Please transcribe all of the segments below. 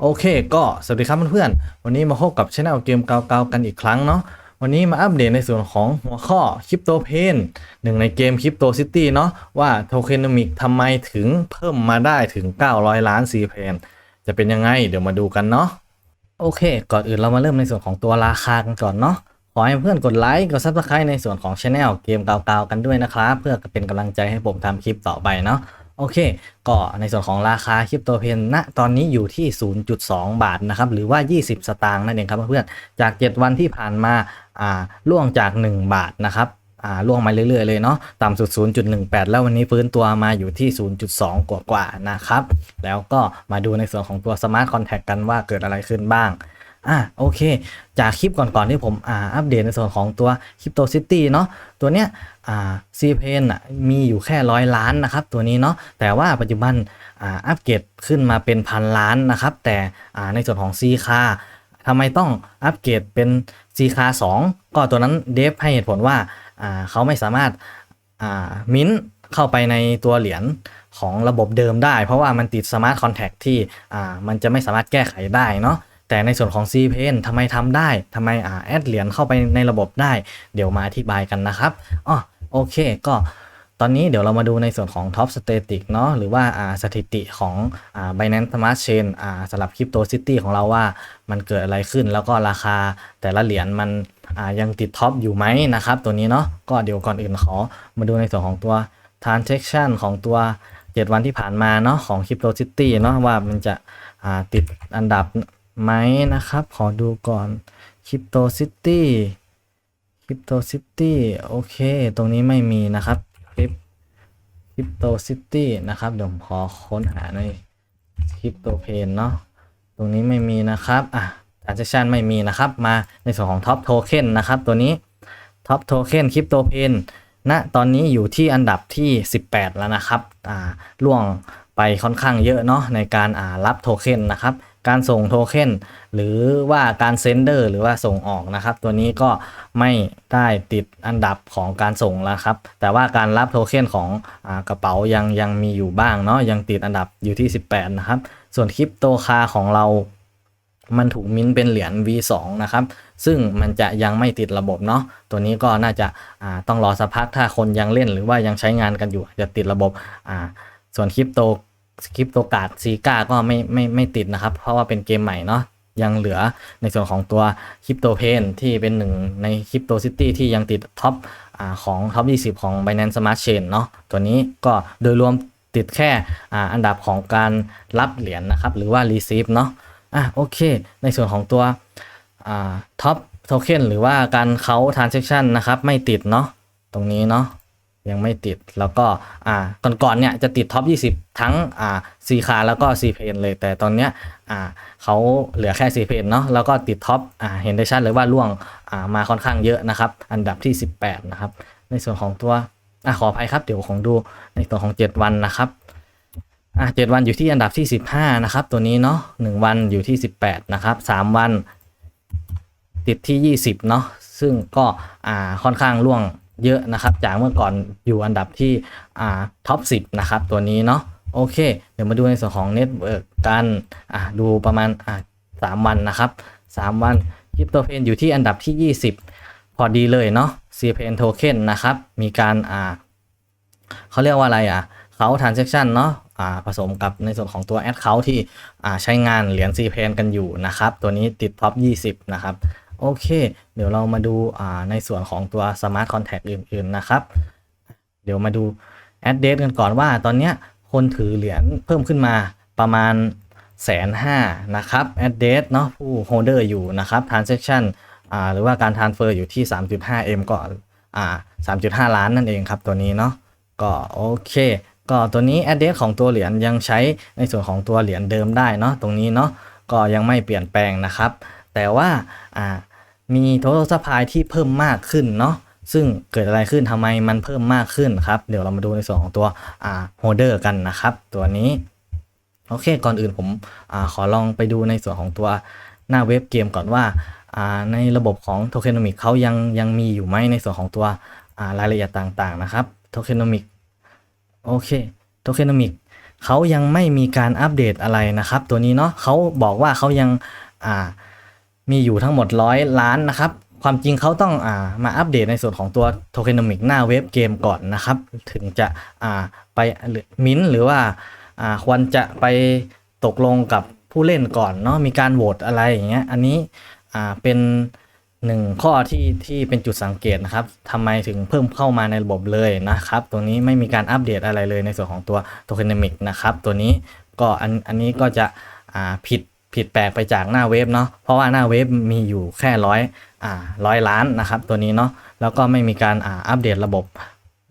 โอเคก็สวัสดีครับเพื่อนๆ วันนี้มาพบกับช anel เกมเก่าๆกันอีกครั้งเนาะวันนี้มาอัปเดตในส่วนของหัวข้อคริปโตเพนหนึ่งในเกมคริปโตซิตี้เนาะว่าโทเคนมิกทำไมถึงเพิ่มมาได้ถึง 900 ล้านซีเพนจะเป็นยังไงเดี๋ยวมาดูกันเนาะโอเค ก่อนอื่นเรามาเริ่มในส่วนของตัวราคากันก่อนเนาะขอให้เพื่อนกดไลค์กดซับสไครต์ในส่วนของช anel เกมเก่าๆกันด้วยนะครับเพื่อเป็นกำลังใจให้ผมทำคลิปต่อไปเนาะ โอเค ก็ในส่วนของราคาคริปโตเพนณตอนนี้อยู่ที่ 0.2 บาทนะครับ หรือว่า 20 สตางค์นั่นเองครับเพื่อนๆจาก 7 วันที่ผ่านมาอ่าล่วงจาก 1 บาทนะครับอ่าล่วงมาเรื่อยๆเลยเนาะต่ำสุด 0.18 แล้ววันนี้ฟื้นตัวมาอยู่ที่ 0.2 กว่าๆนะครับ แล้วก็มาดูในส่วนของตัว Smart Contract กันว่าเกิดอะไรขึ้นบ้างอะโอเค จากคลิปก่อนๆที่ผมอ่าอัปเดตในส่วนของตัว Crypto City เนาะตัวเนี้ย ซีเพนอะมีอยู่แค่ร้อยล้านนะครับตัวนี้เนาะแต่ว่าปัจจุบันอ่าอัปเกรดขึ้นมาเป็นพันล้านนะครับ แต่อ่าในส่วนของซีคาทำไมต้องอัปเกรดเป็นซีคา2ก็ตัวนั้นเดฟให้เหตุผลว่าอ่าเขาไม่สามารถอ่ามิ้นเข้าไปในตัวเหรียญของระบบเดิมได้ เพราะว่ามันติด Smart Contract ที่อ่ามันจะไม่สามารถแก้ไขได้เนาะแต่ในส่วนของ c p n ทำไมทำได้ทำไมอ่าแอดเหรียญเข้าไปในระบบได้ เดี๋ยวมาอธิบายกันนะครับอ๋อ โอเค ก็ตอนนี้เดี๋ยวเรามาดูในส่วนของ Top Static เนาะหรือว่าสถิติของอ่า Binance Smart Chain อ่าสำหรับ Crypto City ของเราว่ามันเกิดอะไรขึ้น แล้วก็ราคาแต่ละเหรียญมันอ่ายังติดท็อปอยู่ไหมนะครับ ตัวนี้เนาะก็เดี๋ยวก่อนอื่นขอมาดูในส่วนของตัว transaction ของตัว 7 วันที่ผ่านมาเนาะของ Crypto City เนาะว่ามันจะอ่าติดอันดับไหมนะครับ ขอดูก่อน Crypto City Crypto City โอเค ตรงนี้ไม่มีนะครับคลิป Crypto City นะครับเดี๋ยวผมขอค้นหาใน Crypto Pain เนาะตรงนี้ไม่มีนะครับอะ transaction ไม่มีนะครับมาในส่วนของ Top Token นนะครับตัวนี้ Top Token Crypto Pain ณตอนนี้อยู่ที่อันดับที่ 18 แล้วนะครับอ่าล่วงไปค่อนข้างเยอะเนาะในการอ่ารับโทเค็นนะครับ การส่งโทเค็นหรือว่าการเซนเดอร์หรือว่าส่งออกนะครับ ตัวนี้ก็ไม่ได้ติดอันดับของการส่งแล้วครับ แต่ว่าการรับโทเค็นของอกระเป๋ายังยังมีอยู่บ้างเนาะยังติดอันดับอยู่ที่ 18 นะครับ ส่วนคริปโตคาของเรามันถูกมิ้นท์เป็นเหรียญ V2 นะครับ ซึ่งมันจะยังไม่ติดระบบเนาะ ตัวนี้ก็น่าจะาต้องรอสักพัก ถ้าคนยังเล่นหรือว่ายังใช้งานกันอยู่จะติดระบบ ส่วนคริปโต คริปโตการ์ดซีกาก็ไม่ไม่ไม่ติดนะครับ เพราะว่าเป็นเกมใหม่เนาะยังเหลือในส่วนของตัวคริปโตเพนที่เป็นหนึ่งในคริปโตซิตี้ที่ยังติดท็อปอ่าของท็อป 20 ของ Binance Smart Chain เนาะตัวนี้ก็โดยรวมติดแค่อ่าอันดับของการรับเหรียญนะครับ หรือว่า receive เนาะอะโอเค ในส่วนของตัวอ่าท็อปโทเค็นหรือว่าการเขา transaction นะครับ ไม่ติดเนาะตรงนี้เนาะ ยังไม่ติดแล้วก็อ่าก่อนๆเนี่ยจะติดท็อป 20 ทั้งอ่าซีคาแล้วก็ซีเพนเลย แต่ตอนเนี้ยอ่าเขาเหลือแค่ซีเพนเนาะแล้วก็ติดท็อปอ่าเห็นได้ชัดเลยว่าล่วงอ่ามาค่อนข้างเยอะนะครับ อันดับที่ 18 นะครับ ในส่วนของตัวอะขออภัยครับเดี๋ยวของดูในตัวของ 7 วันนะครับอะเจ็ดวันอยู่ที่อันดับที่ 15 นะครับ ตัวนี้เนาะหนึ่งวันอยู่ที่ 18 นะครับสามวันติดที่ 20 เนาะซึ่งก็อ่าค่อนข้างล่วง เยอะนะครับ จากเมื่อก่อนอยู่อันดับที่อ่าท็อป 10 นะครับ ตัวนี้เนาะโอเค เดี๋ยวมาดูในส่วนของเน็ตเวิร์กกันอ่าดูประมาณอ่าสามวันนะครับ 3 วันคริปโตเพนอยู่ที่อันดับที่ 20 พอดีเลยเนาะ c p n token นนะครับ มีการอ่าเขาเรียกว่าอะไรอะเขา transaction เนาะอ่าผสมกับในส่วนของตัว ad account ที่อ่าใช้งานเหรียญ c p n กันอยู่นะครับ ตัวนี้ติดท็อป 20 นะครับ โอเค เดี๋ยวเรามาดูในส่วนของตัว smart contract อื่น ๆ นะครับ เดี๋ยวมาดู address กันก่อนว่าตอนนี้คนถือเหรียญเพิ่มขึ้นมาประมาณแสนห้านะครับ address เนาะผู้ holder อยู่นะครับ transaction หรือว่าการ transfer อยู่ที่ 3.5m ก็อ่า3.5 ล้านนั่นเองครับตัวนี้เนาะก็โอเค ก็ตัวนี้ address ของตัวเหรียญยังใช้ในส่วนของตัวเหรียญเดิมได้เนาะตรงนี้เนาะก็ยังไม่เปลี่ยนแปลงนะครับ แต่ว่าอ่า มี total supply ที่เพิ่มมากขึ้นเนาะซึ่งเกิดอะไรขึ้นทำไมมันเพิ่มมากขึ้นครับ เดี๋ยวเรามาดูในส่วนของตัวอ่า holder กันนะครับ ตัวนี้โอเค ก่อนอื่นผมอาขอลองไปดูในส่วนของตัวหน้าเว็บเกมก่อนว่าอ่าในระบบของโทเคน o มิกเขายังยังมีอยู่ไหมในส่วนของตัวอ่ารายละเอียดต่างๆนะครับโทเคน o มิกโอเคโทเคน o มิกเขายังไม่มีการอัปเดตอะไรนะครับ ตัวนี้เนาะเขาบอกว่าเขายังอ่า มีอยู่ทั้งหมดร้อยล้านนะครับ ความจริงเขาต้องอ่ามาอัปเดตในส่วนของตัวโทเคนมิกหน้าเว็บเกมก่อนนะครับ ถึงจะอ่าไปมิ้นหรือว่าอ่าควรจะไปตกลงกับผู้เล่นก่อนเนาะมีการโหวตอะไรอย่างเงี้ยอันนี้อ่าเป็นหนึ่งข้อที่ที่เป็นจุดสังเกตนะครับทำไมถึงเพิ่มเข้ามาในระบบเลยนะครับตรงนี้ไม่มีการอัปเดตอะไรเลยในส่วนของตัวโทเคนมิกนะครับ ตัวนี้ก็อันอันนี้ก็จะอ่าผิด ผิดแปลกไปจากหน้าเว็บเนาะเพราะว่าหน้าเว็บมีอยู่แค่ร้อยอ่าร้อยล้านนะครับตัวนี้เนาะแล้วก็ไม่มีการอ่าอัปเดตระบบ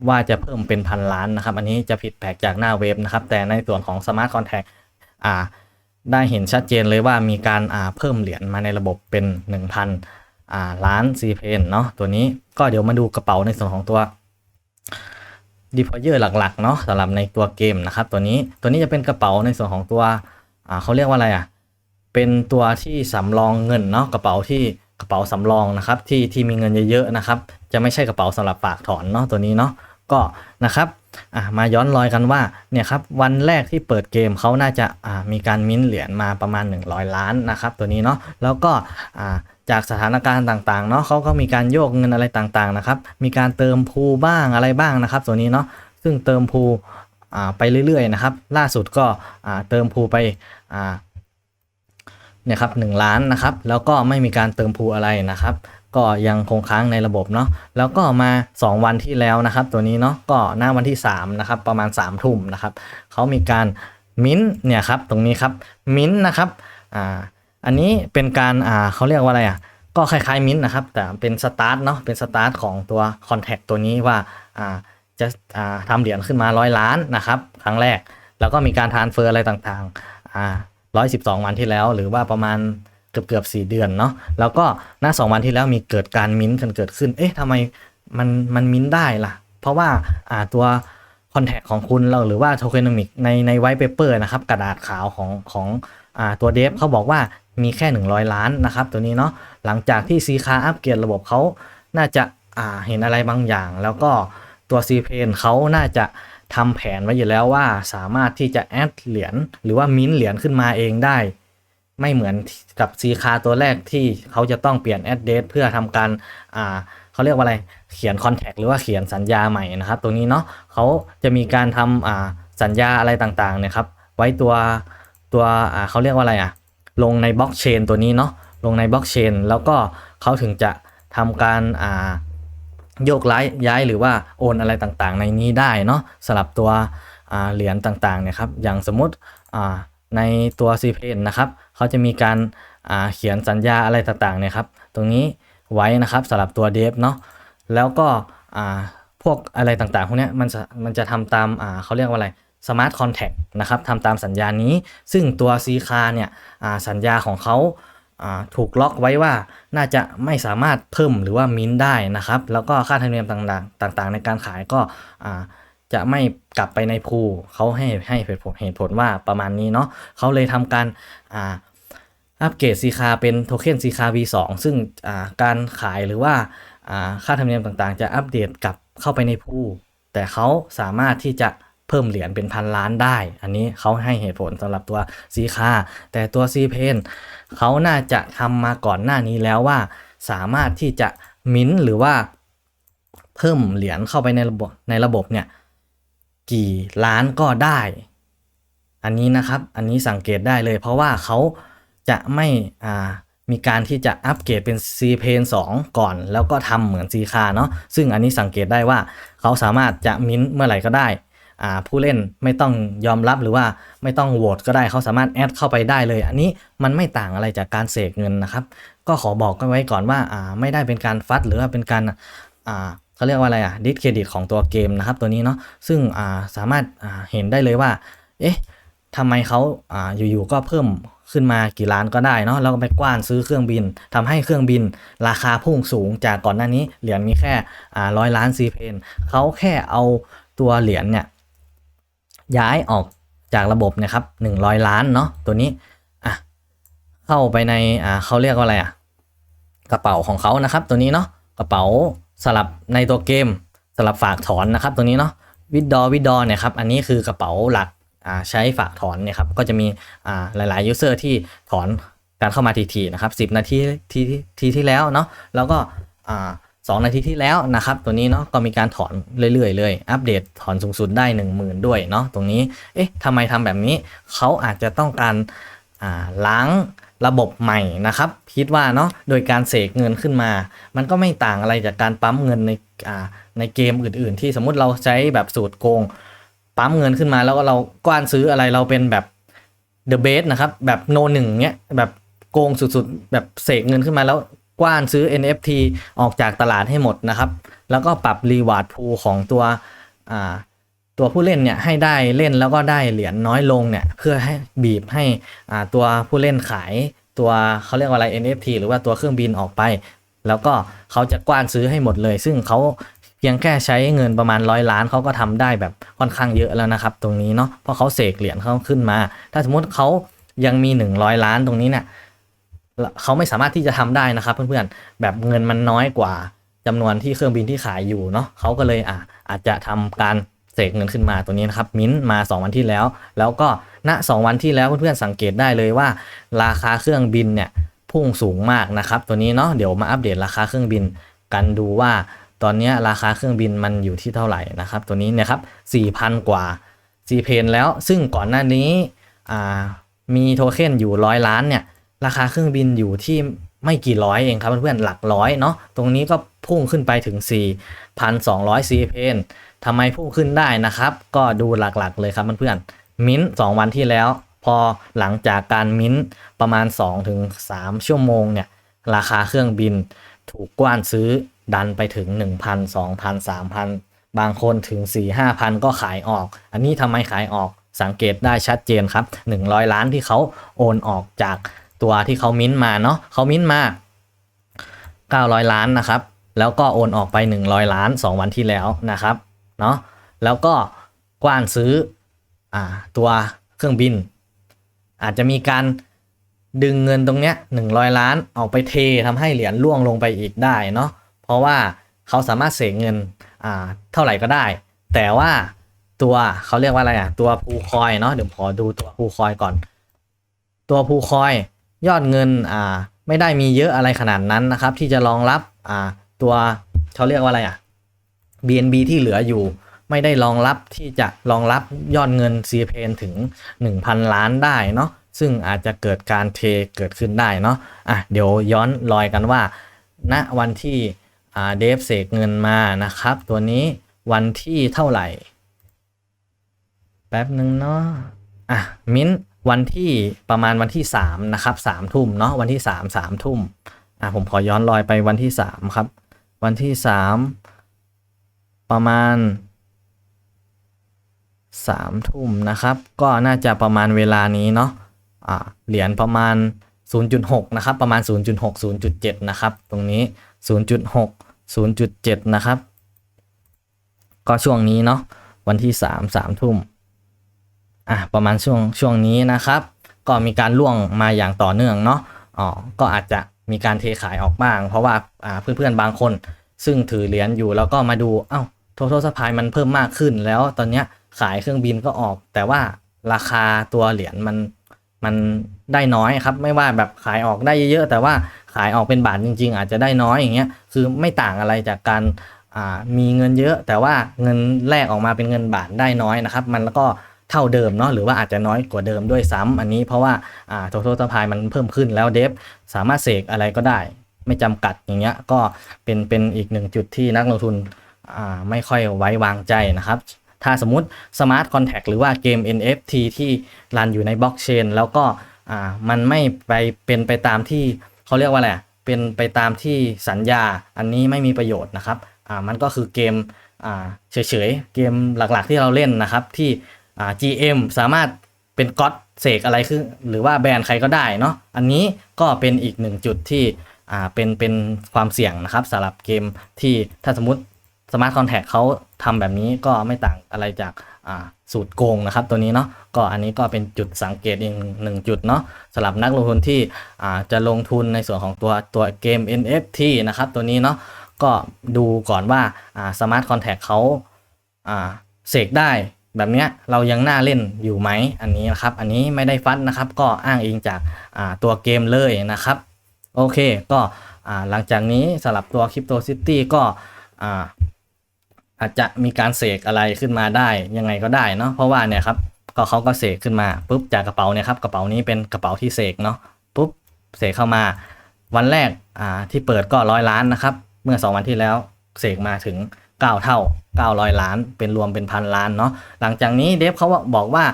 ว่าจะเพิ่มเป็นพันล้านนะครับ อันนี้จะผิดแปลกจากหน้าเว็บนะครับ แต่ในส่วนของ Smart Contract อ่า ได้เห็นชัดเจนเลยว่ามีการอ่าเพิ่มเหรียญมาในระบบเป็น 1,000อ่าล้านซีเพนเนาะตัวนี้ก็เดี๋ยวมาดูกระเป๋าในส่วนของตัว d e p o y e r หลักๆเนาะสำหรับในตัวเกมนะครับ ตัวนี้ตัวนี้จะเป็นกระเป๋าในส่วนของตัวอ่าเขาเรียกว่าอะไรอะ เป็นตัวที่สำรองเงินเนาะกระเป๋าที่กระเป๋าสำรองนะครับที่ที่มีเงินเยอะๆนะครับ จะไม่ใช่กระเป๋าสำหรับฝากถอนเนาะตัวนี้เนาะก็นะครับมาย้อนรอยกันว่าเนี่ยครับวันแรกที่เปิดเกมเขาน่าจะามีการมิ้นเหรียญมาประมาณ 100 ล้านนะครับตัวนี้เนาะแล้วก็จากสถานการณ์ต่างๆเนาะเขาก็มีการโยกเงินอะไรต่างๆนะครับมีการเติมพูบ้างอะไรบ้างนะครับ ตัวนี้เนาะซึ่งเติมพูไปเรื่อยๆนะครับล่าสุดก็เติมพูไป เนี่ยครับหนึ่งล้านนะครับ แล้วก็ไม่มีการเติมพูอะไรนะครับ ก็ยังคงค้างในระบบเนาะแล้วก็มา 2 วันที่แล้วนะครับ ตัวนี้เนาะก็หน้าวันที่3นะครับประมาณ3ามทุ่มนะครับเขามีการมิ้นท์เนี่ยครับตรงนี้ครับมิ้นท์นะครับอ่าอันนี้เป็นการอ่าเขาเรียกว่าอะไรอะก็คล้ายๆมิ้นท์นะครับ แต่เป็นสตาร์ทเนาะเป็นสตาร์ทของตัวคอนแทคตัวนี้ว่าอ่าจะอ่าทำเหรียญขึ้นมาร้อยล้านนะครับ ครั้งแรก แล้วก็มีการทานเฟอร์อะไรต่างๆอ่า ร้อยสิบสองวันที่แล้ว หรือว่าประมาณเกือบเกือบสี่เดือนเนาะแล้วก็หน้าสองวันที่แล้วมีเกิดการมิ้นท์กันเกิดขึ้น เอ๊ะทำไมมันมันมิ้นท์ได้ล่ะ เพราะว่าอ่าตัวคอนแทคของคุณเราหรือว่าโทเคนมิกในในไวท์เปเปอร์นะครับกระดาษขาวของของอ่าตัวเดฟเขาบอกว่ามีแค่ 100 ล้านนะครับ ตัวนี้เนาะหลังจากที่ซีคาอัปเกรดระบบเขาน่าจะอ่าเห็นอะไรบางอย่าง แล้วก็ตัวซีเพนเขาน่าจะ ทำแผนไว้อยู่แล้วว่าสามารถที่จะแอดเหรียญหรือว่ามิ้นท์เหรียญขึ้นมาเองได้ ไม่เหมือนกับซีคาตัวแรกที่เขาจะต้องเปลี่ยนแอดเดเพื่อทำการอ่าเขาเรียกว่าอะไรเขียนคอนแทคหรือว่าเขียนสัญญาใหม่นะครับตรงนี้เนาะเขาจะมีการทำอ่าสัญญาอะไรต่างๆเนี่ยครับไว้ตัวตัวอ่าเขาเรียกว่าอะไรอะลงในบล็อกเชนตัวนี้เนาะลงในบล็อกเชนแล้วก็เขาถึงจะทำการอ่า โยกย้ายย้ายหรือว่าโอนอะไรต่างๆ ในนี้ได้เนาะสลับตัวเหรียญต่างๆเนี่ยครับอย่างสมมติในตัว c p n นะครับเขาจะมีการาเขียนสัญญาอะไรต่างๆเนี่ยครับตรงนี้ไว้นะครับสำหรับตัวเดฟเนาะแล้วก็พวกอะไรต่างๆพวกเนี้ยมันจะมันจะทำตามาเขาเรียกว่าอะไร Smart Contract นะครับทำตามสัญญานี้ ซึ่งตัว c ีคาเนี่ยสัญญาของเขา ถูกล็อกไว้ว่าน่าจะไม่สามารถเพิ่มหรือว่ามิ้นได้นะครับ แล้วก็ค่าธรรมเนียมต่างๆ ต่างๆ ในการขายก็จะไม่กลับไปในพูเขาให้ให้เหตุผลเหตุผลว่าประมาณนี้เนาะเขาเลยทำการอัปเกรดซีคาเป็นโทเค็นซีคา V2 ซึ่งการขายหรือว่าค่าธรรมเนียมต่างๆ จะอัปเดตกลับเข้าไปในพูแต่เขาสามารถที่จะเพิ่มเหรียญเป็นพันล้านได้ อันนี้เขาให้เหตุผลสำหรับตัวซีคาแต่ตัวซีเพน เขาน่าจะทำมาก่อนหน้านี้แล้วว่า สามารถที่จะมิ้นท์หรือว่า เพิ่มเหรียญเข้าไปในระบบในระบบเนี่ยกี่ล้านก็ได้ อันนี้นะครับ อันนี้สังเกตได้เลย เพราะว่าเขาจะไม่อ่ามีการที่จะอัปเกรดเป็น C p a n 2 ก่อน แล้วก็ทำเหมือน C คาเนาะซึ่งอันนี้สังเกตได้ว่า เขาสามารถจะมิ้นท์เมื่อไหร่ก็ได้ ผู้เล่นไม่ต้องยอมรับหรือว่าไม่ต้องโหวตก็ได้เขาสามารถแอดเข้าไปได้เลย อันนี้มันไม่ต่างอะไรจากการเสกเงินนะครับ ก็ขอบอกกันไว้ก่อนว่าไม่ได้เป็นการฟัดหรือว่าเป็นการเขาเรียกว่าอะไรอะดิสเครดิตของตัวเกมนะครับตัวนี้เนาะซึ่งาสามารถาเห็นได้เลยว่า เอ๊ะทำไมเขาอาอยู่ๆก็เพิ่มขึ้นมากี่ล้านก็ได้เนาะแล้วก็ไปกว้านซื้อเครื่องบินทำให้เครื่องบิน ราคาพุ่งสูงจากก่อนหน้านี้เหรียญมีแค่ร้อยล้านซีเพนเขาแค่เอาตัวเหรียญเนี่ย ย้ายออกจากระบบนะครับหนึ่งร้อยล้านเนาะตัวนี้อะเข้าไปในอ่าเขาเรียกว่าอะไรอะกระเป๋าของเขานะครับ ตัวนี้เนาะกระเป๋าสลับในตัวเกมสลับฝากถอนนะครับ ตัวนี้เนาะวิดดอวิดดอเนี่ยครับอันนี้คือกระเป๋าหลักอ่าใช้ฝากถอนเนี่ยครับก็จะมีอ่าหลายๆ user ที่ถอนการเข้ามาทีๆนะครับ10 นาทีทีทีที่แล้วเนาะแล้วก็ อ่าสองนาทีที่แล้วนะครับ ตัวนี้เนาะก็มีการถอนเรื่อยๆเลยอัปเดตถอนสูงสุดได้ 10,000 ด้วยเนาะตรงนี้เอ๊ะทำไมทำแบบนี้เขาอาจจะต้องการล้างระบบใหม่นะครับคิดว่าเนาะโดยการเสกเงินขึ้นมา มันก็ไม่ต่างอะไรจากการปั๊มเงินในในเกมอื่น ๆ ที่สมมุติเราใช้แบบสูตรโกง ปั๊มเงินขึ้นมาแล้วก็เรากว้านซื้ออะไรเราเป็นแบบ The Base นะครับแบบโนหนึ่งเนี้ยแบบโกงสุดๆ แบบเสกเงินขึ้นมาแล้ว กว้านซื้อ NFT ออกจากตลาดให้หมดนะครับ แล้วก็ปรับรีวาร์ดพูของตัวตัวผู้เล่นเนี่ยให้ได้เล่นแล้วก็ได้เหรียญน้อยลงเนี่ยเพื่อให้บีบให้ตัวผู้เล่นขายตัวเขาเรียกว่าอะไร NFT หรือว่าตัวเครื่องบินออกไป แล้วก็เขาจะกว้านซื้อให้หมดเลย ซึ่งเขาเพียงแค่ใช้เงินประมาณร้อยล้านเขาก็ทำได้แบบค่อนข้างเยอะแล้วนะครับ ตรงนี้เนาะเพราะเขาเสกเหรียญเขาขึ้นมา ถ้าสมมติเขายังมี 100 ล้านตรงนี้เนี่ย เขาไม่สามารถที่จะทำได้นะครับ เพื่อนๆแบบเงินมันน้อยกว่าจำนวนที่เครื่องบินที่ขายอยู่เนาะเขาก็เลยอะอาจจะทำการเสกเงินขึ้นมาตัวนี้นะครับมิ้นมา 2 วันที่แล้ว แล้วก็ณ2วันที่แล้วเพื่อนๆสังเกตได้เลยว่า ราคาเครื่องบินเนี่ยพุ่งสูงมากนะครับ ตัวนี้เนาะเดี๋ยวมาอัปเดตราคาเครื่องบินกันดูว่า ตอนนี้ราคาเครื่องบินมันอยู่ที่เท่าไหร่นะครับ ตัวนี้เนี่ยครับ4,000 กว่าซีเพนแล้วซึ่งก่อนหน้านี้มีโทเค็นอยู่ร้อยล้านเนี่ย ราคาเครื่องบินอยู่ที่ไม่กี่ร้อยเองครับเพื่อนๆหลักร้อยเนาะตรงนี้ก็พุ่งขึ้นไปถึง 4,200ซีเพนทำไมพุ่งขึ้นได้นะครับ ก็ดูหลักๆเลยครับเพื่อนๆมิ้นท์2วันที่แล้ว พอหลังจากการมิ้นประมาณ 2-3 ชั่วโมงเนี่ยราคาเครื่องบินถูกกว้านซื้อดันไปถึง 1,000 2,000 3,000 บางคนถึง 4 5,000 ก็ขายออก อันนี้ทำไมขายออกสังเกตได้ชัดเจนครับ 100 ล้านที่เขาโอนออกจาก ตัวที่เขามิ้นมาเนาะเขามิ้นมา 900 ล้านนะครับ แล้วก็โอนออกไป 100 ล้าน 2 วันที่แล้วนะครับเนาะแล้วก็กว้านซื้ออตัวเครื่องบิน อาจจะมีการดึงเงินตรงเนี้ย100 ล้านออกไปเททำให้เหรียญล่วงลงไปอีกได้เนาะเพราะว่าเขาสามารถเสกเงินอ่าเท่าไหร่ก็ได้ แต่ว่าตัวเขาเรียกว่าอะไรอะตัวภูคอยเนาะเดี๋ยวขอดูตัวภูคอยก่อน ตัวภูคอย ยอดเงินอ่าไม่ได้มีเยอะอะไรขนาดนั้นนะครับ ที่จะรองรับอ่าตัวเขาเรียกว่าอะไรอะ BNB ที่เหลืออยู่ ไม่ได้รองรับที่จะรองรับยอดเงิน c p n ถึง 1,000 ล้านได้เนาะซึ่งอาจจะเกิดการเทเกิดขึ้นได้เนาะอะเดี๋ยวย้อนรอยกันว่าณวันที่อ่าเดฟเสกเงินมานะครับ ตัวนี้วันที่เท่าไหร่ แป๊บหนึ่งเนาะอะ มิ้น วันที่ประมาณวันที่3นะครับ3ทุ่มเนาะวันที่ 3 3ทุ่มอะผมขอย้อนรอยไปวันที่ 3 ครับ วันที่ 3 ประมาณ3ทุ่มนะครับ ก็น่าจะประมาณเวลานี้เนาะอ่าเหรียญประมาณ 0.6 นะครับ ประมาณ 0.6 0.7 นะครับ ตรงนี้ 0.6 0.7 นะครับ ก็ช่วงนี้เนาะวันที่ 3 3ทุ่ม อะประมาณช่วงช่วงนี้นะครับ ก็มีการล่วงมาอย่างต่อเนื่องเนาะอ๋อก็อาจจะมีการเทขายออกบ้าง เพราะว่าอ่าเพื่อนๆบางคน ซึ่งถือเหรียญอยู่แล้วก็มาดูเอ้า total supply มันเพิ่มมากขึ้น แล้วตอนเนี้ยขายเครื่องบินก็ออก แต่ว่าราคาตัวเหรียญมันมันได้น้อยครับ ไม่ว่าแบบขายออกได้เยอะๆแต่ว่าขายออกเป็นบาทจริง ๆ อาจจะได้น้อยอย่างเงี้ยคือไม่ต่างอะไรจากการอ่ามีเงินเยอะ แต่ว่าเงินแลกออกมาเป็นเงินบาทได้น้อยนะครับ มันแล้วก็ เท่าเดิมเนาะหรือว่าอาจจะน้อยกว่าเดิมด้วยซ้ำอันนี้เพราะว่าอ่า total supply มันเพิ่มขึ้นแล้วเดฟสามารถเสกอะไรก็ได้ ไม่จำกัดอย่างเงี้ยก็เป็นเป็นอีกหนึ่งจุดที่นักลงทุนอ่าไม่ค่อยไว้วางใจนะครับถ้าสมมติ Smart Contract หรือว่าเกม NFT ที่รันอยู่ในบล็อกเชนแล้วก็อ่ามันไม่ไปเป็นไปตามที่เขาเรียกว่าอะไรอะเป็นไปตามที่สัญญาอันนี้ไม่มีประโยชน์นะครับอ่ามันก็คือเกมอ่าเฉยๆ เกมหลักๆที่เราเล่นนะครับ ที่ อ่า GM สามารถเป็นก๊อตเสกอะไรคือหรือว่าแบรนด์ใครก็ได้เนาะอันนี้ก็เป็นอีกหนึ่งจุดที่อ่าเป็นเป็นความเสี่ยงนะครับสำหรับเกมที่ถ้าสมมติสมาร์ทคอนแทคเขาทำแบบนี้ก็ไม่ต่างอะไรจากอ่าสูตรโกงนะครับ ตัวนี้เนาะก็อันนี้ก็เป็นจุดสังเกตอีกหนึ่งจุดเนาะสำหรับนักลงทุนที่อ่าจะลงทุนในส่วนของตัวตัวเกม NFT นะครับ ตัวนี้เนาะก็ดูก่อนว่าอ่าสมาร์ทคอนแทคเขาอ่าเสกได้ แบบเนี้ยเรายังน่าเล่นอยู่ไหมอันนี้นะครับ อันนี้ไม่ได้ฟัดนะครับ ก็อ้างอิงจากาตัวเกมเลยนะครับ โอเคก็หลังจากนี้สำหรับตัว Crypto City ก็อาจจะมีการเสกอะไรขึ้นมาได้ยังไงก็ได้เนาะเพราะว่าเนี่ยครับก็เขาก็เสกขึ้นมาปุ๊บจากกระเป๋าเนี่ยครับกระเป๋านี้เป็นกระเป๋าที่เสกเนาะปุ๊บเสกเข้ามา วันแรกที่เปิดก็ร้อยล้านนะครับ เมื่อ 2 วันที่แล้วเสกมาถึง 9 เท่า 900 ล้าน เป็นรวมเป็นพันล้านเนาะหลังจากนี้เดฟเขาบอกว่า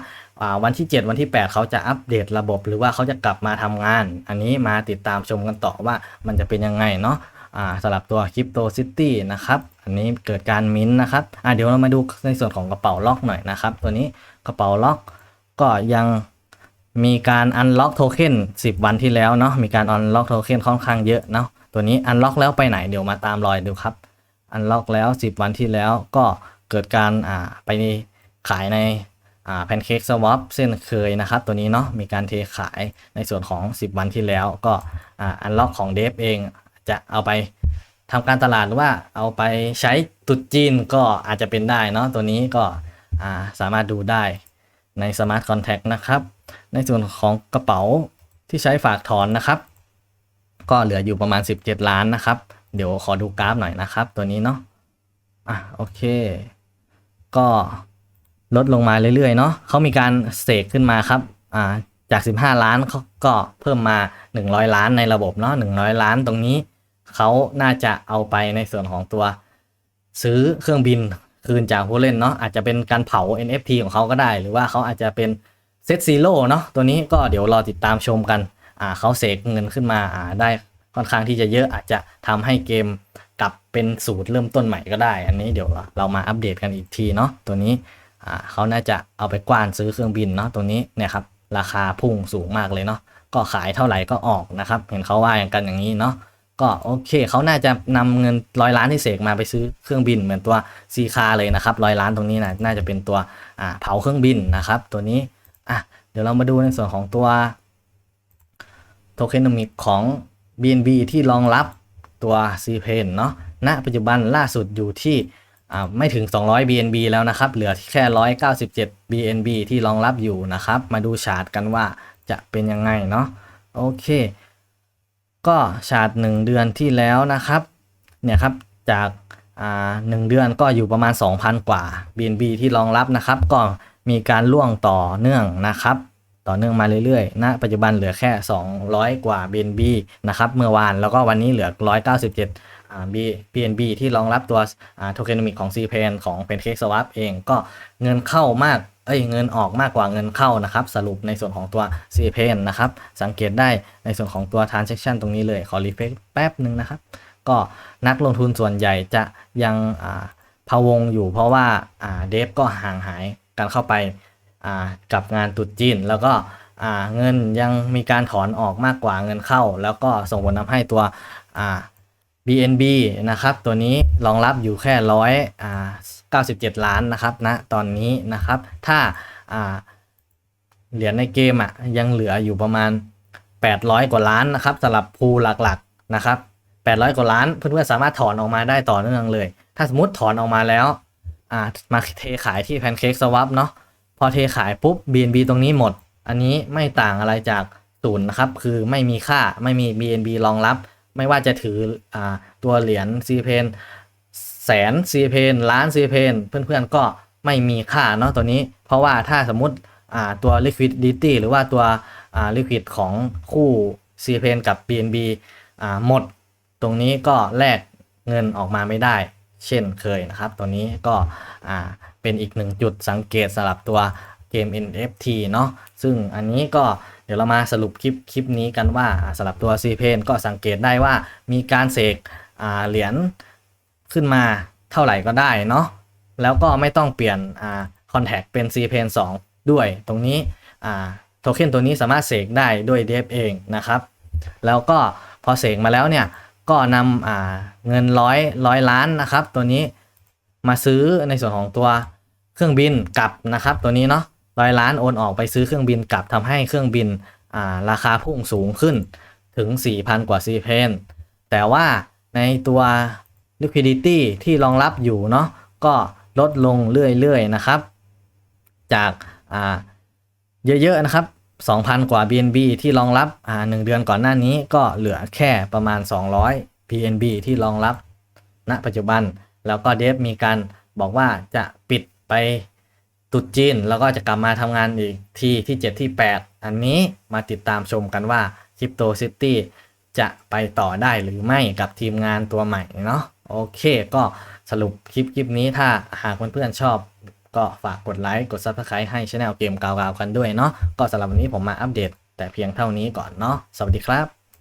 วันที่ 7 วันที่ 8 เขาจะอัปเดตระบบ หรือว่าเขาจะกลับมาทำงาน อันนี้มาติดตามชมกันต่อว่ามันจะเป็นยังไงเนาะอ่าสำหรับตัว Crypto City นะครับ อันนี้เกิดการมิ้นท์นะครับอ่าเดี๋ยวเรามาดูในส่วนของกระเป๋าล็อกหน่อยนะครับ ตัวนี้กระเป๋าล็อกก็ยังมีการอันล็อกโทเค็น10 วันที่แล้วเนาะมีการอันล็อกโทเค็นค่อนข้างเยอะเนาะตัวนี้อันล็อกแล้วไปไหนเดี๋ยวมาตามรอยดูครับ อันล็อกแล้ว 10 วันที่แล้วก็เกิดการอ่าไปขายในอ่าแพนเค้กสวอปเส้นเคยนะครับ ตัวนี้เนาะมีการเทขายในส่วนของ 10 วันที่แล้วก็อ่าอันล็อกของเดฟเองจะเอาไปทำการตลาดหรือว่าเอาไปใช้ตุดจีนก็อาจจะเป็นได้เนาะตัวนี้ก็าสามารถดูได้ในสมาร์ทคอนแท็กนะครับ ในส่วนของกระเป๋าที่ใช้ฝากถอนนะครับ ก็เหลืออยู่ประมาณ 17 ล้านนะครับ เดี๋ยวขอดูกราฟหน่อยนะครับ ตัวนี้เนาะอะโอเค ก็ลดลงมาเรื่อยๆเนาะเขามีการเสกขึ้นมาครับอ่าจาก 15 ล้านเขาก็เพิ่มมา 100 ล้านในระบบเนาะ100 ล้านตรงนี้เขาน่าจะเอาไปในส่วนของตัว ซื้อเครื่องบินคืนจากผู้เล่นเนาะอาจจะเป็นการเผา NFT ของเขาก็ได้ หรือว่าเขาอาจจะเป็นเซตซีโร่เนาะตัวนี้ก็เดี๋ยวรอติดตามชมกันอ่าเขาเสกเงินขึ้นมาอ่าได้ ค่อนข้างที่จะเยอะอาจจะทำให้เกมกลับเป็นสูตรเริ่มต้นใหม่ก็ได้ อันนี้เดี๋ยวเรามาอัปเดตกันอีกทีเนาะตัวนี้เขาน่าจะเอาไปกว้านซื้อเครื่องบินเนาะตัวนี้เนี่ยครับราคาพุ่งสูงมากเลยเนาะก็ขายเท่าไหร่ก็ออกนะครับ เห็นเขาว่าอย่างกันอย่างนี้เนาะก็โอเคเขาน่าจะนำเงินร้อยล้านที่เสกมาไปซื้อเครื่องบินเหมือนตัวซีคาเลยนะครับร้อยล้านตรงนี้นะน่าจะเป็นตัวเผาเครื่องบินนะครับ ตัวนี้อะเดี๋ยวเรามาดูในส่วนของตัวโทเค็นมิกของ BNB ที่รองรับตัว c p a n เนาะณปัจจุบันล่าสุดอยู่ที่ไม่ถึง 200 BNB แล้วนะครับ เหลือแค่ 197 BNB ที่รองรับอยู่นะครับ มาดูชาร์ตกันว่าจะเป็นยังไงเนาะโอเค ก็ชาร์ต1 เดือนที่แล้วนะครับ เนี่ยครับจากาหนึ่งเดือนก็อยู่ประมาณ 2,000 กว่า BNB ที่รองรับนะครับ ก็มีการล่วงต่อเนื่องนะครับ ต่อเนื่องมาเรื่อยๆณปัจจุบันเหลือแค่ 200 กว่า BNB นะครับ เมื่อวานแล้วก็วันนี้เหลือ 197 B BNB ที่รองรับตัวโทเคนมิกของ c p a n ของ Pancake Swap เองก็เงินเข้ามาก เอ้ยเงินออกมากกว่าเงินเข้านะครับ สรุปในส่วนของตัว c p a n นะครับ สังเกตได้ในส่วนของตัว transaction ตรงนี้เลย ขอรีเฟซแป๊บหนึ่งนะครับ ก็นักลงทุนส่วนใหญ่จะยังอ่าพะวงอยู่เพราะว่าเดฟก็ห่างหายการเข้าไป กับงานตรุษจีน แล้วก็เงินยังมีการถอนออกมากกว่าเงินเข้า แล้วก็ส่งผลทำให้ตัว BNB นะครับ ตัวนี้รองรับอยู่แค่ร้อยอ่า97ล้านนะครับณนะตอนนี้นะครับ ถ้าเหรียญในเกมอะยังเหลืออยู่ประมาณ 800 กว่าล้านนะครับสำหรับภูหลักๆนะครับ 800 กว่าล้านเพื่อนๆสามารถถอนออกมาได้ต่อเนื่องเลย ถ้าสมมติถอนออกมาแล้วมาเทขายที่ Pancake Swap เนาะ อเทขายปุ๊บ BNB ตรงนี้หมด อันนี้ไม่ต่างอะไรจากศูนย์นะครับ คือไม่มีค่าไม่มี BNB รองรับ ไม่ว่าจะถืออตัวเหรียญ c p a n แสน c p a n ล้าน c p a n เพื่อนๆก็ไม่มีค่าเนาะตัวนี้ เพราะว่าถ้าสมมติตัว liquidity หรือว่าตัว liquid ของคู่ c p a n กับ BNB หมดตรงนี้ก็แลกเงินออกมาไม่ได้ เช่นเคยนะครับ ตัวนี้ก็อ่า เป็นอีกหนึ่งจุดสังเกตสำหรับตัวเกม NFT เนาะซึ่งอันนี้ก็เดี๋ยวเรามาสรุปคลิปคลิปนี้กันว่าสำหรับตัว c p a n ก็สังเกตได้ว่ามีการเสกเหรียญขึ้นมาเท่าไหร่ก็ได้เนาะแล้วก็ไม่ต้องเปลี่ยนคอนแทคเป็น c p a n 2ด้วยตรงนี้โทเค็นตัวนี้สามารถเสกได้ด้วยเดฟเองนะครับ แล้วก็พอเสกมาแล้วเนี่ยก็นำเงินร้อยร้อยล้านนะครับ ตัวนี้ มาซื้อในส่วนของตัวเครื่องบินกลับนะครับตัวนี้เนาะร้อยล้านโอนออกไปซื้อเครื่องบินกลับทำให้เครื่องบินาราคาพุ่งสูงขึ้นถึง 4,000 กว่าซีเพนแต่ว่าในตัว liquidity ที่รองรับอยู่เนาะก็ลดลงเรื่อยๆนะครับ จากาเยอะๆนะครับ 2,000 กว่า BNB ที่รองรับหนึ่งเดือนก่อนหน้านี้ก็เหลือแค่ประมาณ 200 BNB ที่รองรับณปัจจุบัน แล้วก็เดฟมีการบอกว่าจะปิดไปตุดจีน แล้วก็จะกลับมาทำงานอีกที่ที่ 7 ที่ 8 อันนี้มาติดตามชมกันว่า Crypto City จะไปต่อได้หรือไม่กับทีมงานตัวใหม่เนาะโอเคก็สรุปคลิปคลิปนี้ถ้าหากเพื่อนๆชอบก็ฝากกดไลค์กด Subscribe ให้ช anel เกมกาวๆกันด้วยเนาะก็สำหรับวันนี้ผมมาอัปเดตแต่เพียงเท่านี้ก่อนเนาะสวัสดีครับ